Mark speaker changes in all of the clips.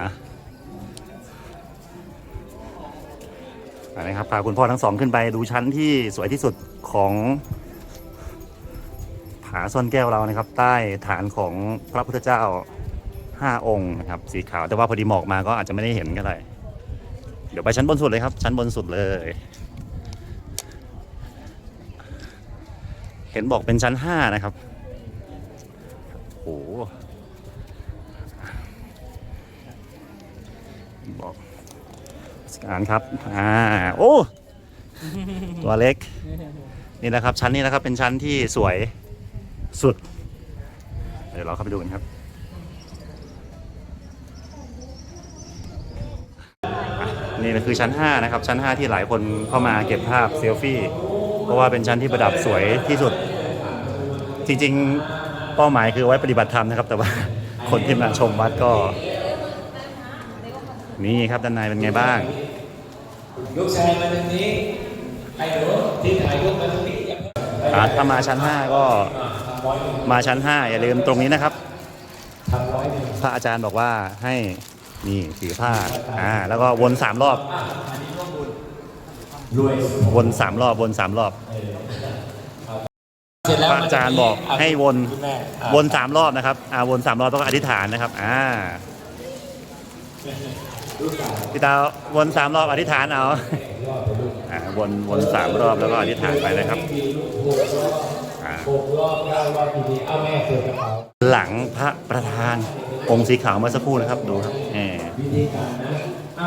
Speaker 1: นะครับพาคุณพ่อทั้งสองขึ้นไปดูชั้นที่สวยที่สุดของผาซ่อนแก้วเรานะครับ ใต้ฐานของพระพุทธเจ้าห้าองค์นะครับ สีขาวแต่ว่าพอดีหมอกมาก็อาจจะไม่ได้เห็นก็ได้เดี๋ยวไปชั้นบนสุดเลยครับ ชั้นบนสุดเลย เห็นบอกเป็นชั้นห้านะครับโอ้โห บอกอ่านครับอ่าโอ้ตัวเล็ก นี่นะครับ ชั้นนี้นะครับ เป็นชั้นที่สวยสุด เดี๋ยวเราเข้าไปดูกันครับอ่นี่คือชั้น 5 นะครับ ชั้น 5 ที่หลายคนเข้ามาเก็บภาพเซลฟี่ เพราะว่าเป็นชั้นที่ประดับสวยที่สุด จริง ๆ เป้าหมายคือไว้ปฏิบัติธรรมนะครับ แต่ว่าคนที่มาชมวัดก็ นี่ครับด้านในเป็นไงบ้าง
Speaker 2: ลูกชายมาทางนี้ไอ้หนูที่ถ่ายรูปมาทางนี้อย่าเพิ่ง
Speaker 1: อ่าถ้ามาชั้น 5 ก็มาชั้น 5 อย่าลืมตรงนี้นะครับ
Speaker 2: ทำร้อยหนึ่ง
Speaker 1: พระอาจารย์บอกว่าให้นี่ถือผ้าอ่าแล้วก็วนสามรอบ
Speaker 2: รวย
Speaker 1: วนสามรอบวนสามรอบ
Speaker 2: เสร็จแล้ว
Speaker 1: พระอาจารย์บอกให้วน
Speaker 2: คุณแม่อะ
Speaker 1: วนสามรอบนะครับอ่าวนสามรอบต้องอธิษฐานนะครับ อ่า พี่ตาวนสามรอบอธิษฐานเอาวนวนสามรอบแล้วก็อธิษฐานไปนะครับ
Speaker 2: ห
Speaker 1: ลังพระประธานองค์สีขาวเมื่อสักครู่นะครับดูครับแห
Speaker 2: อ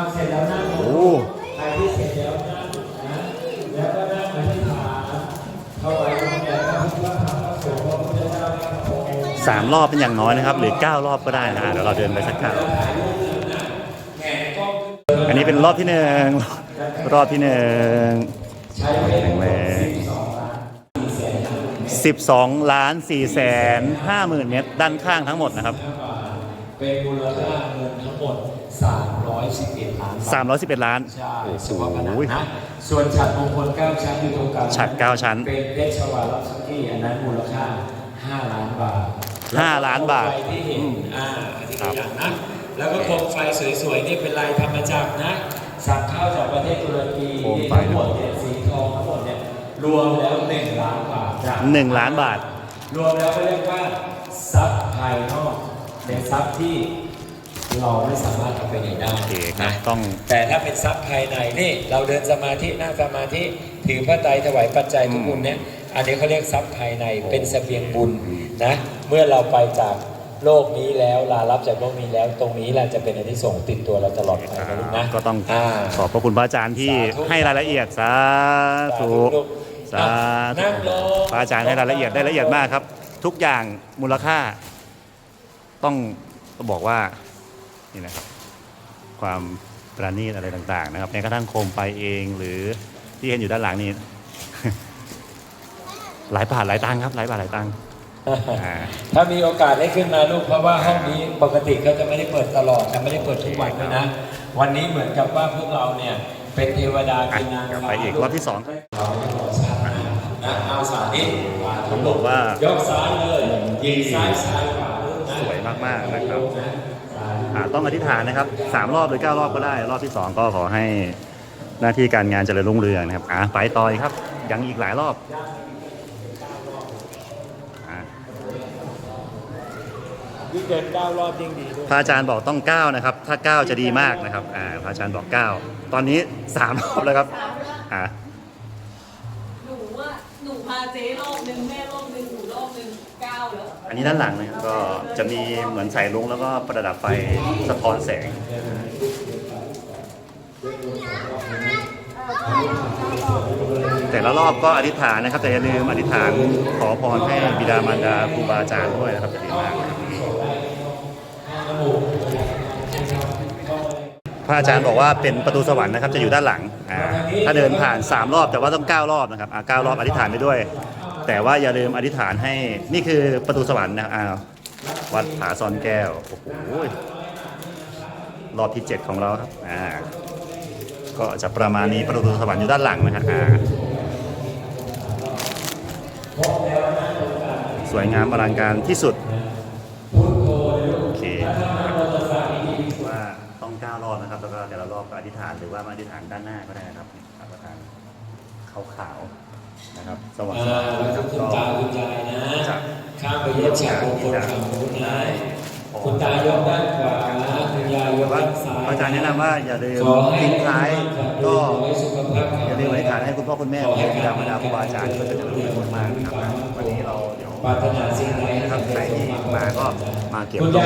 Speaker 2: สามรอ
Speaker 1: บเป็นอย่างน้อยนะครับ หรือเก้ารอบก็ได้นะเดี๋ยวเราเดินไปสักครั้ง อันนี้เป็นรอบที่หนึ่งรอบที่หนึ่ง
Speaker 2: ใช้เวลา
Speaker 1: แข็งแรงสิบสองล้านสี่แสนห้าหมื่นเมตรด้านข้างทั้งหมดนะครับ
Speaker 2: เป็นมูลค่าเงินทั้งหมด311ล้านบาท
Speaker 1: สามร้อยสิบเอ็ดล้าน
Speaker 2: ใช่
Speaker 1: โอ้
Speaker 2: เฉพาะผนัง
Speaker 1: โห
Speaker 2: นะส่วนฉัดมงคล9ชั้นอยู่ตรงกลาง
Speaker 1: ฉัตรเก้าชั้น
Speaker 2: เป็นเพชรชวาลักษกี้อันนั้นมูลค่า5ล้านบาท
Speaker 1: ห้าล้านบาท
Speaker 2: แล้วก็โคมไฟที่เห็นอ่าอันนี้ตัวอย่างนะ แล้วก็โคมไฟสวยๆนี่เป็นลายธรรมจักรนะสั่งเข้าจากประเทศตุรกี
Speaker 1: โคมไฟ
Speaker 2: ทั้งหมดเนี่ยสีทองทั้งหมดเนี่ยรวมแล้ว1ล้านบาทจ้ะ
Speaker 1: หนึ่งล้านบาท
Speaker 2: รวมแล้วก็เรียกว่าทรัพย์ภายนอกเป็นทรัพย์ที่เราไม่สามารถเอาไปไหนได้
Speaker 1: โอเคครับ
Speaker 2: นะ
Speaker 1: ต้อง
Speaker 2: แต่ถ้าเป็นทรัพย์ภายในนี่เราเดินสมาธินั่งสมาธิถือพระไตรถวายปัจจัยทุกบุญเนี่ยอันนี้เขาเรียกทรัพย์ภายในเป็นเสบียงบุญนะเมื่อเราไปจาก โลกนี้แล้วลารับจากโลกนี้แล้ว ตรงนี้แหละจะเป็นอันที่ส่งส์ติดตัวเราตลอดไปนะลูกนะ
Speaker 1: ก็ต้องาขอบพระคุณพระอาจารย์ที่
Speaker 2: สาธุ
Speaker 1: ให้รายละเอียดสาธุ
Speaker 2: ลูก
Speaker 1: สาธุ
Speaker 2: นั่งลง
Speaker 1: พระอาจารย์ให้รายละเอียดได้ละเอียดมากครับ ทุกอย่างมูลค่า ต้องต้องบอกว่านี่นะครับความประณีตอะไรต่าง ๆ นะครับแม้กระทั่งโคมไฟเองหรือที่เห็นอยู่ด้านหลังนี้ หลายบาทหลายตังค์ครับ หลายบาทหลายตังค์อ่า
Speaker 2: ถ้ามีโอกาสได้ขึ้นมาลูกเพราะว่าห้องนี้ปกติเขาจะไม่ได้เปิดตลอดจะไม่ได้เปิดทุกวันด้วยนะ วันนี้เหมือนกับว่าพวกเราเนี่ยเป็นเทวดา
Speaker 1: อะ
Speaker 2: กินนาง
Speaker 1: เดี๋ยวไปอีกรอบที่สอง
Speaker 2: เราไม่ขอชาตินะเอาสาธิต
Speaker 1: ต้องบอกว่า
Speaker 2: ยกซ้ายเลยยิงซ้ายซ้ายขวาลูกนะ
Speaker 1: สวยมากๆนะครับ
Speaker 2: นะซ้าย
Speaker 1: อ่าต้องอธิษฐานนะครับสามรอบหรือเก้ารอบก็ได้ รอบที่สองก็ขอให้หน้าที่การงานเจริญรุ่งเรืองนะครับอ่าไปต่อยครับยังอีกหลายรอบอ่า
Speaker 2: ยิ่งเดินเก้ารอบยิ่งดีด้วย
Speaker 1: พระอาจารย์บอกต้องเก้านะครับ ถ้าเก้าจะดีมากนะครับอ่าพระอาจารย์บอกเก้าตอนนี้สามรอบแล้วครับอ่า
Speaker 3: หนูว่าหนูพาเจ๊รอบนึงแม่รอบนึงหนูรอบนึงเก้าแล้ว
Speaker 1: อันนี้ด้านหลังนะครับก็จะมีเหมือนสายลุงแล้วก็ประดับไฟสะท้อนแสง แต่ละรอบก็อธิษฐานนะครับ แต่อย่าลืมอธิษฐานขอพรให้บิดามารดาครูบาอาจารย์ด้วยนะครับจะดีมากนะครับ ระอาจารย์บอกว่าเป็นประตูสวรรค์นะครับจะอยู่ด้านหลังอ่าถ้าเดินผ่าน 3 รอบแต่ว่าต้อง 9 รอบนะครับอ่า9รอบอธิษฐานไปด้วย แต่ว่าอย่าลืมอธิษฐานให้นี่คือประตูสวรรค์นะครับอ่าวัดผาซอนแก้วโอ้โหรอบที่ 7 ของเราครับอ่าก็จะประมาณนี้ประตูสวรรค์อยู่ด้านหลังนะฮะอ่าสวยงามอลังการที่สุด โอเคว่าต้องเก้ารอบนะครับ แล้วก็แต่ละรอบก็อธิษฐานหรือว่ามาอธิษฐานด้านหน้าก็ได้นะครับอธิษฐานขาวๆนะครับ สว่าง
Speaker 2: อ่า
Speaker 1: ๆ
Speaker 2: แล้ว
Speaker 1: นะค
Speaker 2: ก็
Speaker 1: รับ
Speaker 2: คุณ
Speaker 1: ก็
Speaker 2: ตาคุณยายนะ
Speaker 1: จะ
Speaker 2: ข้ามไปเย็บฉากมงคลฝั่งนู้นนะคุณตายกด้านขวาคุณยายยก
Speaker 1: ว่า
Speaker 2: ด้านซ้าย
Speaker 1: อาจารย์แนะนำว่าอย่าลืม
Speaker 2: ขอให้
Speaker 1: ทิ้งท้ายก็
Speaker 2: ขอให้สุขภาพแข็ง
Speaker 1: อย่าลืมอธิษฐานให้คุณพ่อคุณแม่ของบิดามารดาครูบาอาจารย์
Speaker 2: ข
Speaker 1: ก็
Speaker 2: อให้
Speaker 1: จะเจริญรุ่งมากๆนะครับวันนี้เราเดี๋ยว
Speaker 2: ปรารถนาสิ่งใด
Speaker 1: นะครับใครที่มาก็มาเก็บ
Speaker 2: คุณ
Speaker 1: ตัว